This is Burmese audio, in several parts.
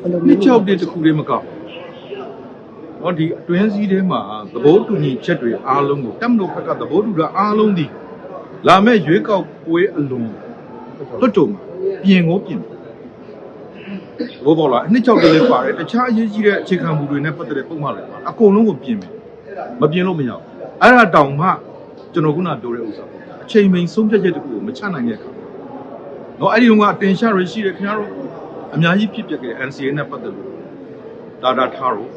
ဘယ်လိုနှစ်ချောက်တဲ့တစ်ခုလေးမကောက်ဟောဒီအတွင်းစည်းထဲမှာသဘောတူညီချက်တွေအားလုံးကိုတက်မလို့ဘက်ကသဘောတူတာအားလုံးဒီလာမဲ့ရွေးကောက်ပွဲအလွန်တွတ်တုံမှာပြင်ကိုပြင်ဘောပေါ်လာနှစ်ချောက်တည်းလေးပါတယ်တခြားအရေးကြီးတဲ့အခြေခံမူတွေနဲ့ပတ်သက်တဲ့ပုံမှန်တွေပါအကုန်လုံးကိုပြင်မယ်မပြင်လို့မရဘူးအဲ့ဒါတောင်မှကျွန်တော်ခုနပြောတဲ့ဥစ္စာပေါ့အချိန်မိန်ဆုံးဖြတ်ချက်တစ်ခုကိုမချနိုင်တဲ့အခါတော့အဲ့ဒီတော့ကအတင်ရှာရရှိတယ်ခင်ဗျားတို့ အများကြီးဖြစ်ပျက်ခဲ့တဲ့ NCA နဲ့ပတ်သက်လို့ဒါဒါထားတော့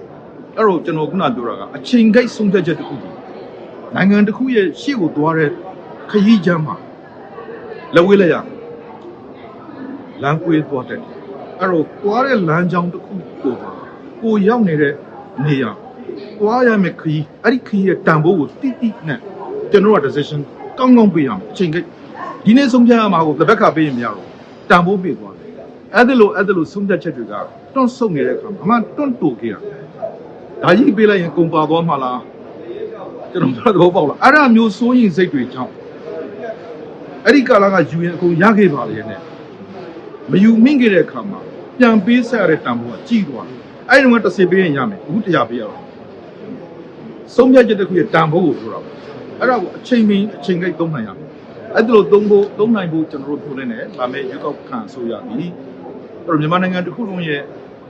အဲ့တော့ကျွန်တော်ခုနပြောတာကအချိန်ကိတ်ဆုံးဖြတ်ချက်တစ်ခုဒီနိုင်ငံတစ်ခုရဲ့ရှေ့ကိုသွားတဲ့ခရီးချမ်းမှာလက်ဝဲလက်ရလမ်းကွေးသွားတဲ့အဲ့တော့သွားတဲ့လမ်းကြောင်းတစ်ခုကိုပါကိုရောက်နေတဲ့နေရာသွားရမယ့်ခရီးအဲ့ဒီခရီးရဲ့တန်ဖိုးကိုတိတိနဲ့ကျွန်တော်က decision ကောင်းကောင်းပေးရမယ်အချိန်ကိတ်ဒီနေ့ဆုံးဖြတ်ရမှာကိုတစ်ဘက်ကပေးရင်မရတော့တန်ဖိုးပေးသွားတယ် အဲ့ဒါလို့အဲ့ဒါလို့ဆုံးဖြတ်ချက်တွေကတွန့်ဆုတ်နေတဲ့အခါမှာအမှတွန့်တူခဲ့တာဒါကြီးပေးလိုက်ရင်ကုန်ပါသွားမှာလားကျွန်တော်ပြောတဲ့ဘောပေါက်လားအဲ့ဒါမျိုးစိုးရင်စိတ်တွေကြောင့်အဲ့ဒီကာလကယူရင်အကုန်ရခဲ့ပါလေနဲ့မယူမိခဲ့တဲ့အခါမှာပြန်ပေးဆက်ရတဲ့တန်ဖိုးကကြီးသွားတယ်အဲ့ဒီတော့တစ်စီပေးရင်ရမယ်အခုတရားပေးရတော့ဆုံးဖြတ်ချက်တစ်ခုရဲ့တန်ဖိုးကိုပြောတာပေါ့အဲ့ဒါကိုအချိန်မင်းအချိန်ကိတ်သုံးနိုင်ရမယ်အဲ့ဒါလို့သုံးဖို့သုံးနိုင်ဖို့ကျွန်တော်တို့ပြောနေတယ်ဒါမဲ့ရွေးကောက်ခံဆိုရပြီအဲ့ တော့မြန်မာနိုင်ငံတစ်ခုလုံးရဲ့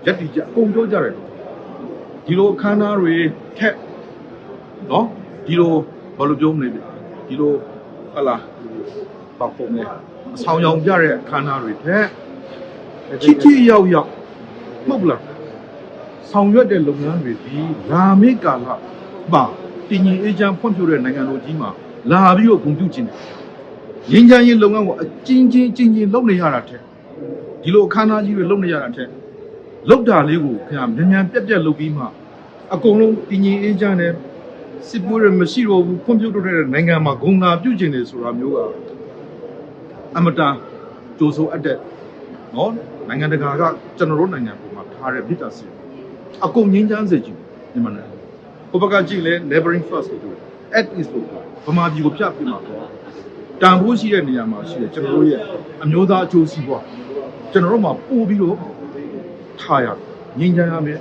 ရက်တီကြအကုန်ပြောကြတယ်ဒီလိုအခမ်းအနားတွေထက်နော်ဒီလိုဘာလို့ပြောမလဲဒီလိုဟလာပေါ့ပုံနဲ့အဆောင်ရောင်ကြတဲ့အခမ်းအနားတွေထက်ချစ်ချစ်ရောက်ရောက်မဟုတ်ဘူးလားဆောင်ရွက်တဲ့လုပ်ငန်းတွေဒီလာမေကာလပါတည်ငြိမ်အေးချမ်းဖွံ့ဖြိုးတဲ့နိုင်ငံတော်ကြီးမှာလာပြီးတော့ဂုဏ်ပြုခြင်းတယ်ရင်းချမ်းရေးလုပ်ငန်းကိုအချင်းချင်းချင်းချင်းလုပ်နေရတာထက် ဒီလိုအခမ်းအနားကြီးတွေလုပ်နေရတာထက်လောက်တာလေးကိုခင်ဗျာမြန်မြန်ပြက်ပြက်လုပ်ပြီးမှအကုန်လုံးတည်ငြိမ်အေးချမ်းတဲ့စစ်ပွဲတွေမရှိတော့ဘူးဖွံ့ဖြိုးတိုးတက်တဲ့နိုင်ငံမှာဂုဏ်သာပြုကျင်တယ်ဆိုတာမျိုးကအမတန်ကြိုးဆိုအပ်တဲ့နော်နိုင်ငံတကာကကျွန်တော်တို့နိုင်ငံပေါ်မှာထားတဲ့မြစ်တာစီအကုန်ငြင်းချမ်းစေချင်မြန်မာနိုင်ငံဟိုဘက်ကကြည့်လဲ neighboring first လို့ပြောတယ် at is လို့ပြောတယ်ဗမာပြည်ကိုပြပြမှာပေါ့တန်ဖိုးရှိတဲ့နေရာမှာရှိတယ်ကျွန်တော်တို့ရဲ့အမျိုးသားအကျိုးစီးပွား ကျွန်တော်တို့မှာပို့ပြီးတော့ထားရငြင်းချမ်းရမယ်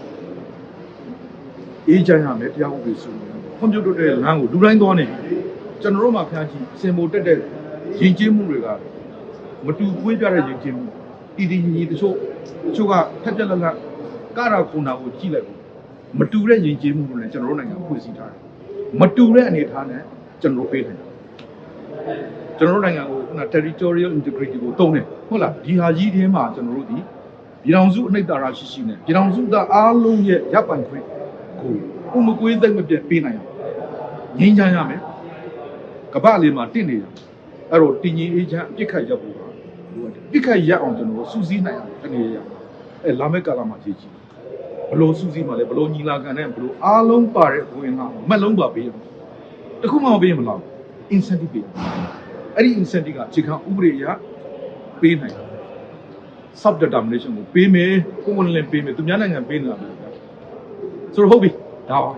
အေးချမ်းရမယ်တရားဥပဒေစိုးမိုးရမယ်ကွန်ပျူတာတဲ့လမ်းကိုလူတိုင်းသွားနေပြီကျွန်တော်တို့မှာဖျားကြည့်စင်မိုတက်တဲ့ယဉ်ကျေးမှုတွေကမတူကွေးပြတဲ့ယဉ်ကျေးမှုတီတီညီညီတချို့တချို့ကဖက်ပြက်လက်လက်ကရာခုနာကိုကြည့်လိုက်ဘူးမတူတဲ့ယဉ်ကျေးမှုတွေနဲ့ကျွန်တော်တို့နိုင်ငံဖွဲ့စည်းထားတယ်မတူတဲ့အနေအထားနဲ့ကျွန်တော်တို့ပေးတယ်ကျွန်တော်တို့နိုင်ငံကို ခုန territorial integrity ကိုတုံးတယ်ဟုတ်လားဒီဟာကြီးတင်းမှာကျွန်တော်တို့ဒီပြည်ထောင်စုအနှိမ့်တာရရှိရှိနဲ့ပြည်ထောင်စုသားအားလုံးရဲ့ရပ်ပိုင်ခွင့်ကိုဥမကွေးသိမ့်မပြတ်ပေးနိုင်အောင်ငြိမ်းချမ်းရမယ်ကမ္ဘာလေးမှာတင့်နေရအဲ့တော့တည်ငြိမ်အေးချမ်းအပြစ်ခတ်ရပ်ဖို့ပါလိုအပ်တယ်ပြစ်ခတ်ရပ်အောင်ကျွန်တော်တို့စူးစီးနိုင်အောင်တနေရအောင်အဲ့လာမယ့်ကာလမှာကြည့်ကြည့်ဘလို့စူးစီးမှလဲဘလို့ညီလာခံနဲ့ဘလို့အားလုံးပါတဲ့ဝင်လာမက်လုံးပါပေးရမယ်တခုမှမပေးရင်မလား incentive ပေး အဲ့ဒီ incentive ကအခြေခံဥပဒေအရပေးနိုင်တယ် sub determination ကိုပေးမယ်ကိုယ်ကလည်းပေးမယ်သူများနိုင်ငံပေးနေတာပဲဆိုတော့ဟုတ်ပြီဒါပါ